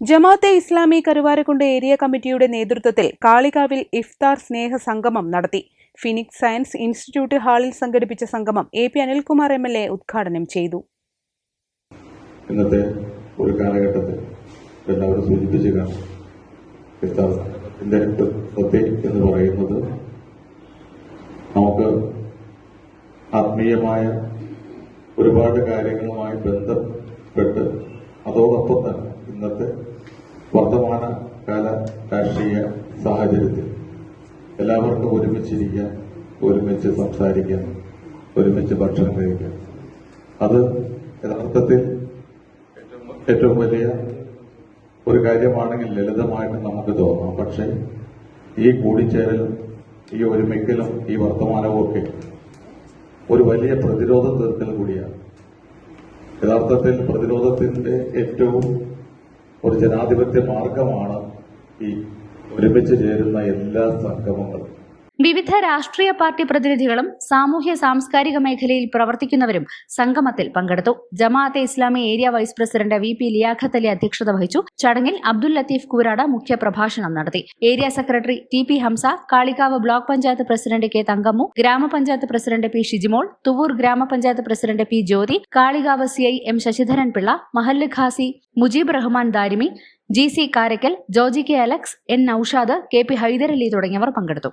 Jamaat-e Islami Karuvarakundu area കമ്മിറ്റിയുടെ നേതൃത്വത്തിൽ കാളികാവിൽ ഇഫ്താർ സ്നേഹ സംഗമം നടത്തി. ഫിനിക്സ് സയൻസ് ഇൻസ്റ്റിറ്റ്യൂട്ട് ഹാളിൽ സംഘടിപ്പിച്ച സംഗമം A P Anilkumar M L A ഉദ്ഘാടനം ചെയ്തു. ഇന്നത്തെ ഒരു കാലഘട്ടത്തിൽ എല്ലാവരും സൂചിപ്പിച്ചു എന്ന് പറയുന്നത് നമുക്ക് ആത്മീയമായ ഒരുപാട് കാര്യങ്ങളുമായി ബന്ധപ്പെട്ട് അതോടൊപ്പം തന്നെ വർത്തമാന കാല രാഷ്ട്രീയ സാഹചര്യത്തിൽ എല്ലാവർക്കും ഒരുമിച്ചിരിക്കാൻ ഒരുമിച്ച് സംസാരിക്കാൻ ഒരുമിച്ച് ഭക്ഷണം കഴിക്കാൻ. അത് യഥാർത്ഥത്തിൽ ഏറ്റവും വലിയ ഒരു കാര്യമാണെങ്കിൽ ലളിതമായിട്ട് നമുക്ക് തോന്നാം. പക്ഷേ ഈ കൂടിച്ചേരലും ഈ ഒരുമിക്കലും ഈ വർത്തമാനവും ഒക്കെ ഒരു വലിയ പ്രതിരോധ തീർക്കൽ കൂടിയാണ്. യഥാർത്ഥത്തിൽ പ്രതിരോധത്തിന്റെ ഏറ്റവും ഒരു ജനാധിപത്യ മാർഗമാണ് ഈ ഒരുമിച്ച് ചേരുന്ന എല്ലാ സംഗമങ്ങളും. വിവിധ രാഷ്ട്രീയ പാർട്ടി പ്രതിനിധികളും സാമൂഹ്യ സാംസ്കാരിക മേഖലയിൽ പ്രവർത്തിക്കുന്നവരും സംഗമത്തിൽ പങ്കെടുത്തു. Jamaat-e Islami area vice president V P Liyaqat Ali അധ്യക്ഷത വഹിച്ചു. ചടങ്ങിൽ അബ്ദുൽ ലത്തീഫ് കൂരാട മുഖ്യ പ്രഭാഷണം നടത്തി. Area secretary T P Hamza Kalikavu block panchayat president K Thankammu ഗ്രാമപഞ്ചായത്ത് പ്രസിഡന്റ് പി ഷിജിമോൾ തുവൂർ ഗ്രാമപഞ്ചായത്ത് president P Jyothi Kalikavu C I M Sasidharan Pillai മഹല്ല് Khasi Mujeeb Rahman Darimi G C Karakkal Joji K Alex N Noushad K P Hydrali തുടങ്ങിയവർ പങ്കെടുത്തു.